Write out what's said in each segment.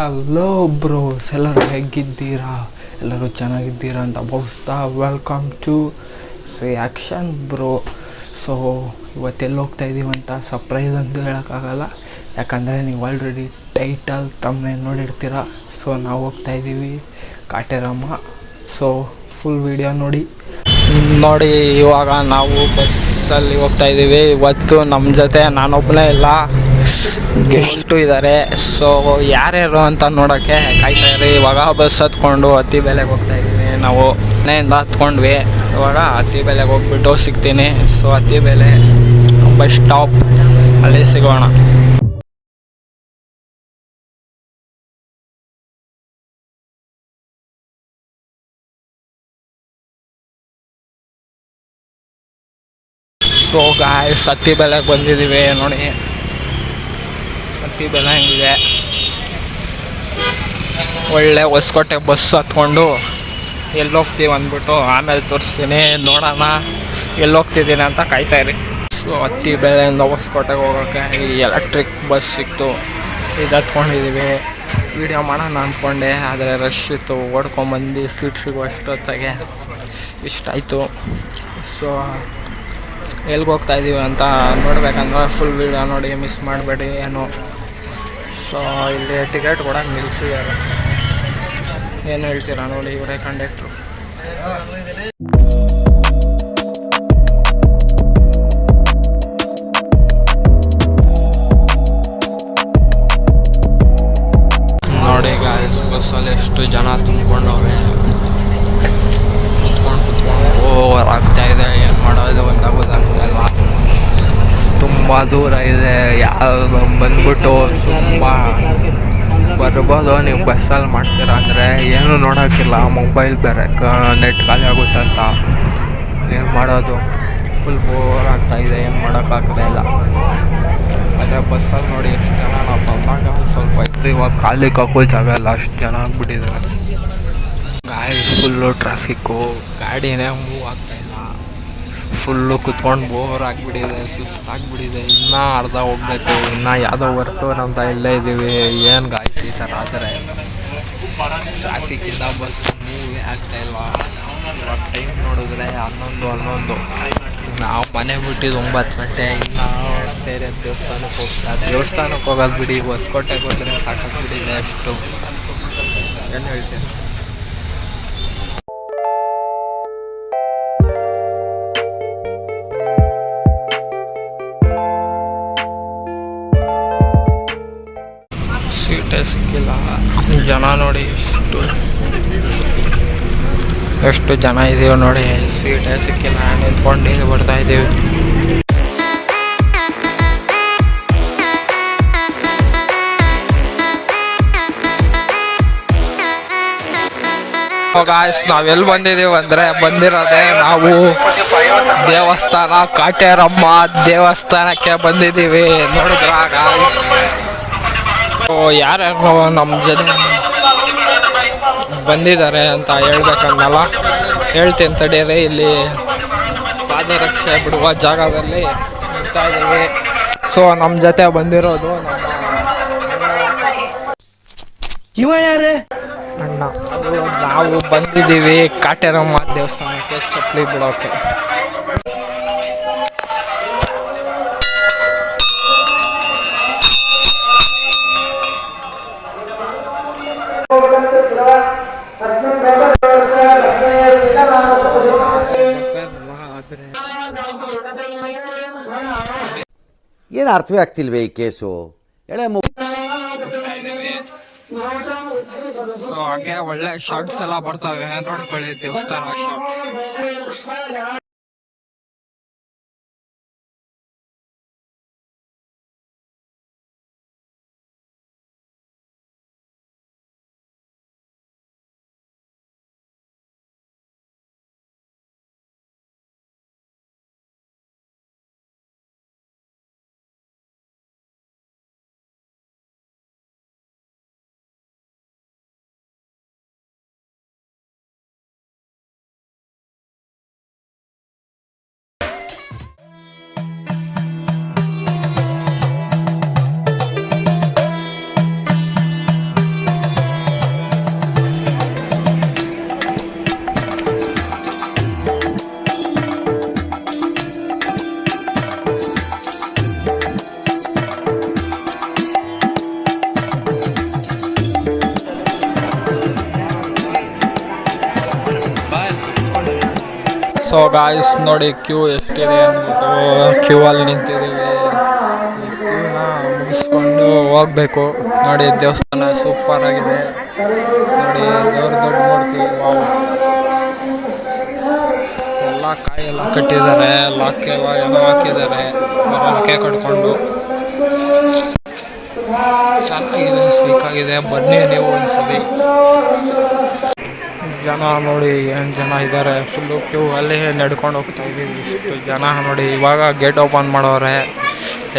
Hello bros ಎಲ್ಲರೂ ಹೇಗಿದ್ದೀರಾ? ಎಲ್ಲರೂ ಚೆನ್ನಾಗಿದ್ದೀರಾ ಅಂತ ಭಾವಿಸ್ತಾ welcome to reaction bro so ಇವತ್ತೆಲ್ಲಿ ಹೋಗ್ತಾ ಅಂತ ಸರ್ಪ್ರೈಸ್ ಅಂತ ಹೇಳೋಕ್ಕಾಗಲ್ಲ. ಯಾಕಂದರೆ ನೀವು ಆಲ್ರೆಡಿ ಟೈಟಲ್ ತಮ್ಮನೆ ನೋಡಿರ್ತೀರ. ಸೊ ನಾವು ಹೋಗ್ತಾ ಇದ್ದೀವಿ ಕಾಟೇರಮ್ಮ ಸೊ ಫುಲ್ ವಿಡಿಯೋ ನೋಡಿ. ನೋಡಿ, ಇವಾಗ ನಾವು ಬಸ್ಸಲ್ಲಿ ಹೋಗ್ತಾ ಇದ್ದೀವಿ. ಇವತ್ತು ನಮ್ಮ ಜೊತೆ ನಾನೊಬ್ಬನೇ ಇಲ್ಲ. ಗೆಸ್ಟು ಇದ್ದಾರೆ ಸೊ ಯಾರ್ಯಾರು ಅಂತ ನೋಡೋಕ್ಕೆ ಕಾಯ್ತಾ ಇವಾಗ ಬಸ್ ಹತ್ಕೊಂಡು ಹತ್ತಿ ಬೆಲೆಗೆ ಹೋಗ್ತಾ ಇದ್ದೀವಿ. ನಾವು ಮನೆಯಿಂದ ಹತ್ಕೊಂಡ್ವಿ. ಇವಾಗ ಹತ್ತಿ ಬೆಲೆಗೆ ಹೋಗ್ಬಿಟ್ಟು ಸಿಗ್ತೀನಿ. ಸೊ ಹತ್ತಿ ಬೆಲೆ ಬಸ್ ಸ್ಟಾಪ್ ಅಲ್ಲಿ ಸಿಗೋಣ. ಸೊ ಗಾಯ್ಸ್ ಹತ್ತಿ ಬೆಲೆಗೆ ಬಂದಿದ್ದೀವಿ. ನೋಡಿ. ಬೆಲೆ ಹೆಂಗಿದೆ ಒಳ್ಳೆ ಹೊಸಕೋಟೆ ಬಸ್ ಹತ್ಕೊಂಡು ಎಲ್ಲಿ ಹೋಗ್ತೀವಿ ಅಂದ್ಬಿಟ್ಟು ಆಮೇಲೆ ತೋರಿಸ್ತೀನಿ. ನೋಡೋಣ ಎಲ್ಲೋಗ್ತಿದ್ದೀನಿ ಅಂತ ಕಾಯ್ತಾ ಇರಿ. ಸೊ ಹತ್ತಿ ಬೆಳೆಯಿಂದ ಹೊಸಕೋಟೆಗೆ ಹೋಗೋಕ್ಕೆ ಈ ಎಲೆಕ್ಟ್ರಿಕ್ ಬಸ್ ಸಿಕ್ತು. ಇದು ಹತ್ಕೊಂಡಿದ್ದೀವಿ ವೀಡಿಯೋ ಮಾಡೋಣ ಅಂದ್ಕೊಂಡೆ, ಆದರೆ ರಶ್ ಇತ್ತು. ಓಡ್ಕೊಂಬಂದು ಸೀಟ್ ಸಿಗೋ ಅಷ್ಟೊತ್ತಾಗೆ ಇಷ್ಟ ಆಯಿತು. ಸೊ ಎಲ್ಲಿಗೆ ಹೋಗ್ತಾ ಇದ್ದೀವಿ ಅಂತ ನೋಡ್ಬೇಕಂದ್ರೆ ಫುಲ್ ವೀಡಿಯೋ ನೋಡಿ ಮಿಸ್ ಮಾಡಬೇಡಿ, ಏನು ಸೊ, ಇಲ್ಲಿ ಟಿಕೆಟ್ ಕೂಡ ನಿಲ್ಲಿಸಿದ್ದಾರೆ ಏನು ಹೇಳ್ತೀರಾ ನೋಡಿ ಇವರೇ ಕಂಡಕ್ಟ್ರು ನೋಡಿ ಗಾಯ್ಸ್ ಬಸ್ಸಲ್ಲಿ ಎಷ್ಟು ಜನ ತುಂಬ್ಕೊಂಡವ್ರೆ. ಕುತ್ಕೊಂಡು ಕುತ್ಕೊಂಡು ಓವರ್ ಆಗ್ತಾ ಇದೆ, ಏನು ಮಾಡೋದು ಒಂದಾಗೋದಾಗ್ತಾ ಇಲ್ಲ ತುಂಬ ದೂರ ಬಂದ್ಬಿಟ್ಟು ತುಂಬ ಬರ್ಬೋದು, ನೀವು ಬಸ್ಸಲ್ಲಿ ಮಾಡ್ತೀರಾ ಅಂದರೆ ಏನೂ ನೋಡೋಕ್ಕಿಲ್ಲ. ಮೊಬೈಲ್ ಬೇರೆ ನೆಟ್ ಖಾಲಿ ಆಗುತ್ತಂತ ಏನು ಮಾಡೋದು? ಫುಲ್ ಬೋರ್ ಇದೆ, ಏನು ಮಾಡೋಕ್ಕಾಗ್ತಾ ಇಲ್ಲ. ಆದರೆ ಬಸ್ಸಲ್ಲಿ ನೋಡಿ ಎಷ್ಟು ಜನ ನಾವು ಬಂದಾಗ ಸ್ವಲ್ಪ ಇತ್ತು ಇವಾಗ ಖಾಲಿ ಕಾಕೋ ಜಾಗ ಇಲ್ಲ ಅಷ್ಟು ಜನ ಆಗ್ಬಿಟ್ಟಿದ್ದಾರೆ. ಗಾಡಿ ಫುಲ್ಲು ಟ್ರಾಫಿಕ್ಕು ಗಾಡಿನೇ ಫುಲ್ಲು ಕುತ್ಕೊಂಡು ಬೋರ್ ಆಗಿಬಿಟ್ಟಿದೆ ಸುಸ್ತಾಗ್ಬಿಟ್ಟಿದೆ ಇನ್ನೂ ಅರ್ಧ ಹೋಗ್ಬೇಕು, ಇನ್ನೂ ಯಾವುದೋ ವರ್ತೂರ್ ಅಂತ ಇಲ್ಲೇ ಇದ್ದೀವಿ ಏನು ಗಾಯಿತು ಈ ಥರ ಆದರೆ? ಟ್ರಾಫಿಕ್ಕಿಂದ ಬಸ್ ಮೂವೇ ಆಗ್ತಾ ಇಲ್ವಾ? ಇವಾಗ ಟೈಮ್ ನೋಡಿದ್ರೆ ಹನ್ನೊಂದು ಹನ್ನೊಂದು. ನಾವು ಮನೆ ಬಿಟ್ಟಿದ್ದು ಒಂಬತ್ತು ಗಂಟೆ, ಇನ್ನೂ ಬೇರೆ ದೇವಸ್ಥಾನಕ್ಕೆ ಹೋಗ್ತಾ ದೇವಸ್ಥಾನಕ್ಕೆ ಹೋಗೋದು ಬಿಡಿ ಹೊಸಕೋಟೆಗೆ ಹೋದ್ರೆ ಸಾಕಾಗ್ಬಿಟ್ಟಿದೆ ಅಷ್ಟು. ಏನು ಹೇಳ್ತೀನಿ ಸೀಟೇ ಸಿಕ್ಕಿಲ್ಲ ಜನ ನೋಡಿ ಎಷ್ಟು ಎಷ್ಟು ಜನ ಇದೀವಿ ನೋಡಿ ಸೀಟೇ ಸಿಕ್ಕಿಲ್ಲ, ನಿಂತ್ಕೊಂಡು ಬರ್ತಾ ಇದ್ದೀವಿ. ಗಾಯ್ಸ್ ನಾವೆಲ್ಲಿ ಬಂದಿದ್ದೀವಿ ಅಂದರೆ ಬಂದಿರೋದೇ ನಾವು ದೇವಸ್ಥಾನ ಕಾಟೇರಮ್ಮ ದೇವಸ್ಥಾನಕ್ಕೆ ಬಂದಿದ್ದೀವಿ. ನೋಡಿದ್ರ ಗಾಯ್ಸ್ ಯಾರ್ಯಾರು ನಮ್ಮ ಜೊತೆ ಬಂದಿದ್ದಾರೆ ಅಂತ ಹೇಳ್ಬೇಕನ್ನಲ್ಲ. ಹೇಳ್ತೀನಿ ತಡೀರಿ ಇಲ್ಲಿ ಪಾದರಕ್ಷೆ ಬಿಡುವ ಜಾಗದಲ್ಲಿ ನಿಲ್ತಾ ಇದ್ದೀವಿ. ಸೊ ನಮ್ಮ ಜೊತೆ ಬಂದಿರೋದು ಇವ ಯಾರೇ? ಅಣ್ಣ. ನಾವು ಬಂದಿದ್ದೀವಿ ಕಾಟೇರಮ್ಮ ದೇವಸ್ಥಾನಕ್ಕೆ ಚಪ್ಪಲಿ ಬಿಡೋಕೆ. ಏನು ಅರ್ಥವೇ ಆಗ್ತಿಲ್ವೇ ಈ ಕೇಸು? ಎಳೆ ಸೊ ಒಳ್ಳೆ ಶಾರ್ಟ್ಸ್ ಎಲ್ಲ ಬರ್ತವೆ. ನೋಡ್ಕೊಳ್ಳಿ ದೇವಸ್ಥಾನ ಶಾರ್ಟ್ಸ್ ಸೊ ಗಾಯ್ಸ್ ನೋಡಿ ಕ್ಯೂ ಎಷ್ಟಿದೆ ಅಂದ್ಬಿಟ್ಟು ಕ್ಯೂ ಅಲ್ಲಿ ನಿಂತಿದ್ದೀವಿ. ಕ್ಯೂನ ಮುಗಿಸ್ಕೊಂಡು ಹೋಗ್ಬೇಕು. ನೋಡಿ, ದೇವಸ್ಥಾನ ಸೂಪರ್ ಆಗಿದೆ. ನೋಡಿ ದೇವ್ರ ದೊಡ್ಡ ಮೂರ್ತಿ ಕಾಯಿ ಎಲ್ಲ ಕಟ್ಟಿದ್ದಾರೆ ಲಾಕ್ ಎಲ್ಲ ಎಲ್ಲ ಹಾಕಿದ್ದಾರೆ. ಬರೋಕೆ ಕಟ್ಕೊಂಡು. ಇದೆ ಸ್ವೀಕಾಗಿದೆ ಬನ್ನಿ ನೀವು ಒಂದ್ಸಲಿ. ಜನ ನೋಡಿ ಏನು ಜನ ಇದ್ದಾರೆ ಫುಲ್ಲು ಕ್ಯೂ ಅಲ್ಲಿ ನಡ್ಕೊಂಡು ಹೋಗ್ತಾ ಇದ್ದೀವಿ. ಇಷ್ಟು ಜನ ನೋಡಿ. ಇವಾಗ ಗೇಟ್ ಓಪನ್ ಮಾಡೋರೆ.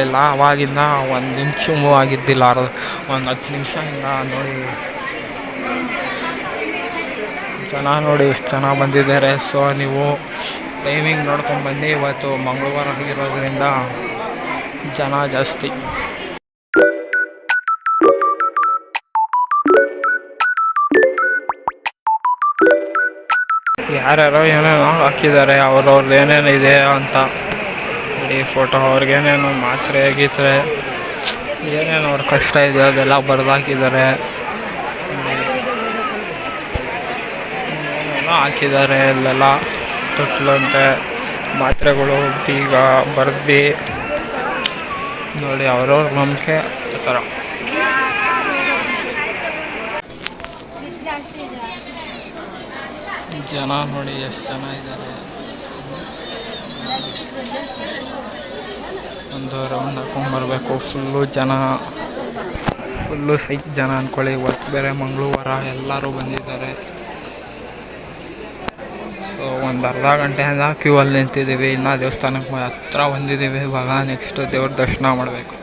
ಇಲ್ಲ ಅವಾಗಿಂದ ಒಂದು ನಿಮಿಷ ಮೂವ್ ಆಗಿದ್ದಿಲ್ಲ. ಒಂದು ಹತ್ತು ನಿಮಿಷದಿಂದ ನೋಡಿ. ಜನ ನೋಡಿ ಎಷ್ಟು ಜನ ಬಂದಿದ್ದಾರೆ. ಸೊ ನೀವು ಟೈಮಿಂಗ್ ನೋಡ್ಕೊಂಡು ಬನ್ನಿ. ಇವತ್ತು ಮಂಗಳವಾರ ಆಗಿರೋದ್ರಿಂದ ಜನ ಜಾಸ್ತಿ. ಯಾರ್ಯಾರೋ ಏನೇನೋ ಹಾಕಿದ್ದಾರೆ, ಅವ್ರವ್ರದ್ದು ಏನೇನು ಇದೆ ಅಂತ ಈ ಫೋಟೋ ಅವ್ರಿಗೇನೇನು ಮಾತ್ರೆ ಗೀತ್ರೆ, ಏನೇನು ಅವ್ರ ಕಷ್ಟ ಇದೆ ಅದೆಲ್ಲ ಬರೆದಾಕಿದ್ದಾರೆ. ಹಾಕಿದ್ದಾರೆ ಅಲ್ಲೆಲ್ಲ ತೊಟ್ಲಂತೆ, ಮಾತ್ರೆಗಳು ಈಗ ಬರ್ದು. ನೋಡಿ ಅವ್ರವ್ರ ನಂಬಿಕೆ, ಆ ಥರ. ಜನ ನೋಡಿ ಎಷ್ಟು ಜನ ಇದ್ದಾರೆ ಒಂದು ರೌಂಡ್ ಹಾಕೊಂಡ್ಬರ್ಬೇಕು ಫುಲ್ಲು ಜನ. ಫುಲ್ಲು ಸೈಕ್ ಜನ ಅಂದ್ಕೊಳ್ಳಿ ಇವತ್ತು ಬೇರೆ ಮಂಗಳವಾರ ಎಲ್ಲರೂ ಬಂದಿದ್ದಾರೆ. ಸೊ ಒಂದು ಅರ್ಧ ಗಂಟೆಯಿಂದ ಕ್ಯೂ ಅಲ್ಲಿ ನಿಂತಿದ್ದೀವಿ, ಇನ್ನೂ ದೇವಸ್ಥಾನಕ್ಕೆ ಹತ್ರ ಬಂದಿದ್ದೀವಿ, ಇವಾಗ ನೆಕ್ಸ್ಟ್ ದೇವ್ರ ದರ್ಶನ ಮಾಡಬೇಕು.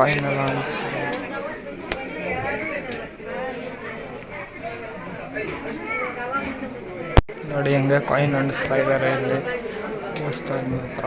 ನೋಡಿ ಕಾಯಿನ್ ಎಲ್ಲ ಅನಿಸ್ತಿದೆ ನೋಡಿ ಹೆಂಗೆ ಕಾಯಿನ್ ಅಂಟಿಸ್ತಾ ಇದ್ದಾರೆ ಇಲ್ಲಿ ದೇವಸ್ಥಾನದ ಹತ್ರ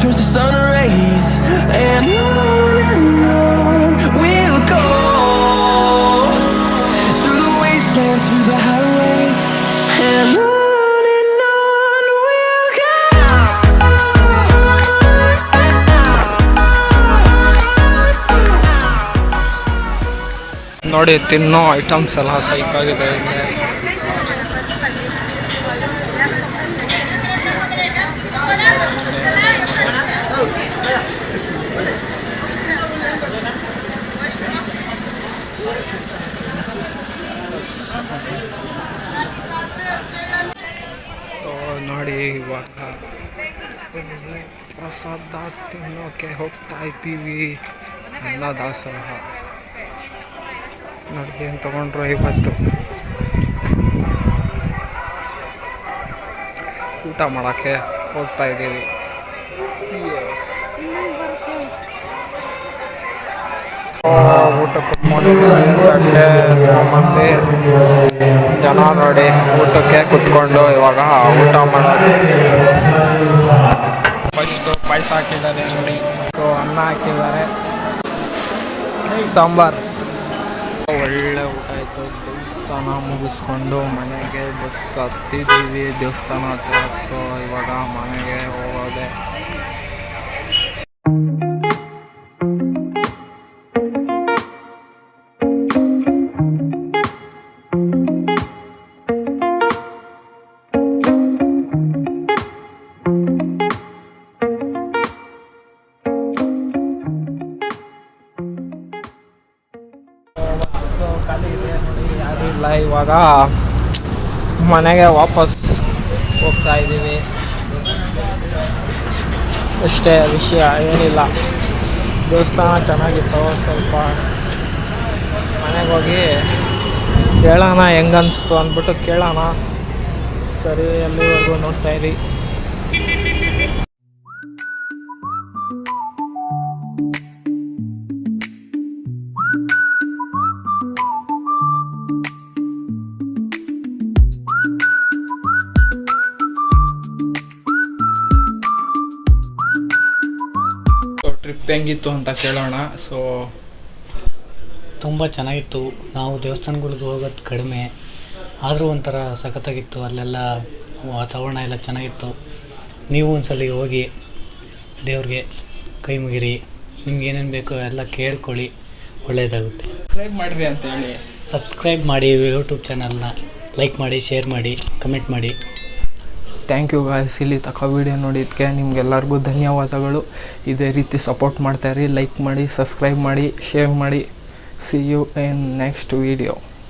Turns to sun rays. And on and on we'll go through the wastelands, through the highways, and on ನೋಡಿ ತಿನ್ನೋ ಐಟಮ್ಸ್ ಎಲ್ಲ ಸೈಕಾಗಿದೆ ಇಲ್ಲಿ ಸೊ ನೋಡಿ ಇವಾಗ ಪ್ರಸಾದ ತಿನ್ನೋಕೆ ಹೋಗ್ತಾ ಇದ್ದೀವಿ ಅನ್ನ ದಾಸೋಹ ನೋಡಿ ಏನು ತೊಗೊಂಡ್ರು ಇವತ್ತು ಊಟ ಮಾಡೋಕ್ಕೆ ಹೋಗ್ತಾ ಇದ್ದೀವಿ। ಊಟಕ್ಕೆ ತಟ್ಟೆ ಚಮಂದಿ ಜನ ನೋಡಿ ಊಟಕ್ಕೆ ಕುತ್ಕೊಂಡು ಇವಾಗ ಊಟ ಮಾಡೋದು. ಫಸ್ಟು ಪಾಯಸ ಹಾಕಿದ್ದಾರೆ ನೋಡಿ. ಸೊ ಅನ್ನ ಹಾಕಿದ್ದಾರೆ. ಸಾಂಬಾರು. ಒಳ್ಳೆ ಊಟ ಆಯಿತು. ದೇವಸ್ಥಾನ ಮುಗಿಸ್ಕೊಂಡು ಮನೆಗೆ ಬಸ್ ಹತ್ತಿದ್ದೀವಿ ದೇವಸ್ಥಾನ ಹತ್ರ. ಸೊ ಇವಾಗ ಮನೆಗೆ ಹೋಗೋದೆ. ಇವಾಗ ಮನೆಗೆ ವಾಪಸ್ ಹೋಗ್ತಾ ಇದ್ದೀವಿ. ಅಷ್ಟೇ, ವಿಷಯ ಏನಿಲ್ಲ. ದೇವಸ್ಥಾನ ಚೆನ್ನಾಗಿತ್ತು, ಸ್ವಲ್ಪ ಮನೆಗೆ ಹೋಗಿ ಕೇಳೋಣ ಹೆಂಗನ್ನಿಸ್ತು ಅಂದ್ಬಿಟ್ಟು ಕೇಳೋಣ. ಸರಿ ಅಲ್ಲಿವರೆಗೂ ನೋಡ್ತಾ ಟ್ರಿಪ್ ಹೆಂಗಿತ್ತು ಅಂತ ಕೇಳೋಣ. ಸೊ ತುಂಬ ಚೆನ್ನಾಗಿತ್ತು. ನಾವು ದೇವಸ್ಥಾನಗಳಿಗೆ ಹೋಗೋದು ಕಡಿಮೆ. ಆದರೂ ಒಂಥರ ಸಖತ್ತಾಗಿತ್ತು. ಅಲ್ಲೆಲ್ಲ ವಾತಾವರಣ ಎಲ್ಲ ಚೆನ್ನಾಗಿತ್ತು. ನೀವು ಒಂದ್ಸಲ ಹೋಗಿ ದೇವ್ರಿಗೆ ಕೈ ಮುಗಿರಿ. ನಿಮ್ಗೆ ಏನೇನು ಬೇಕೋ ಎಲ್ಲ ಕೇಳ್ಕೊಳ್ಳಿ. ಒಳ್ಳೆಯದಾಗುತ್ತೆ ಸಬ್ಸ್ಕ್ರೈಬ್ ಮಾಡಿರಿ ಅಂತ ಹೇಳಿ. ಸಬ್ಸ್ಕ್ರೈಬ್ ಮಾಡಿ ಯೂಟ್ಯೂಬ್ ಚಾನಲ್ನ ಲೈಕ್ ಮಾಡಿ ಶೇರ್ ಮಾಡಿ ಕಮೆಂಟ್ ಮಾಡಿ. Thank you guys. ಇಲ್ಲಿ ತಕ ವಿಡಿಯೋ ನೋಡಿದ್ದಕ್ಕೆ ನಿಮ್ಗೆಲ್ಲರಿಗೂ ಧನ್ಯವಾದಗಳು. ಇದೇ ರೀತಿ ಸಪೋರ್ಟ್ ಮಾಡ್ತಾಯಿರಿ ಲೈಕ್ ಮಾಡಿ, ಸಬ್ಸ್ಕ್ರೈಬ್ ಮಾಡಿ, ಶೇರ್ ಮಾಡಿ. See you in next video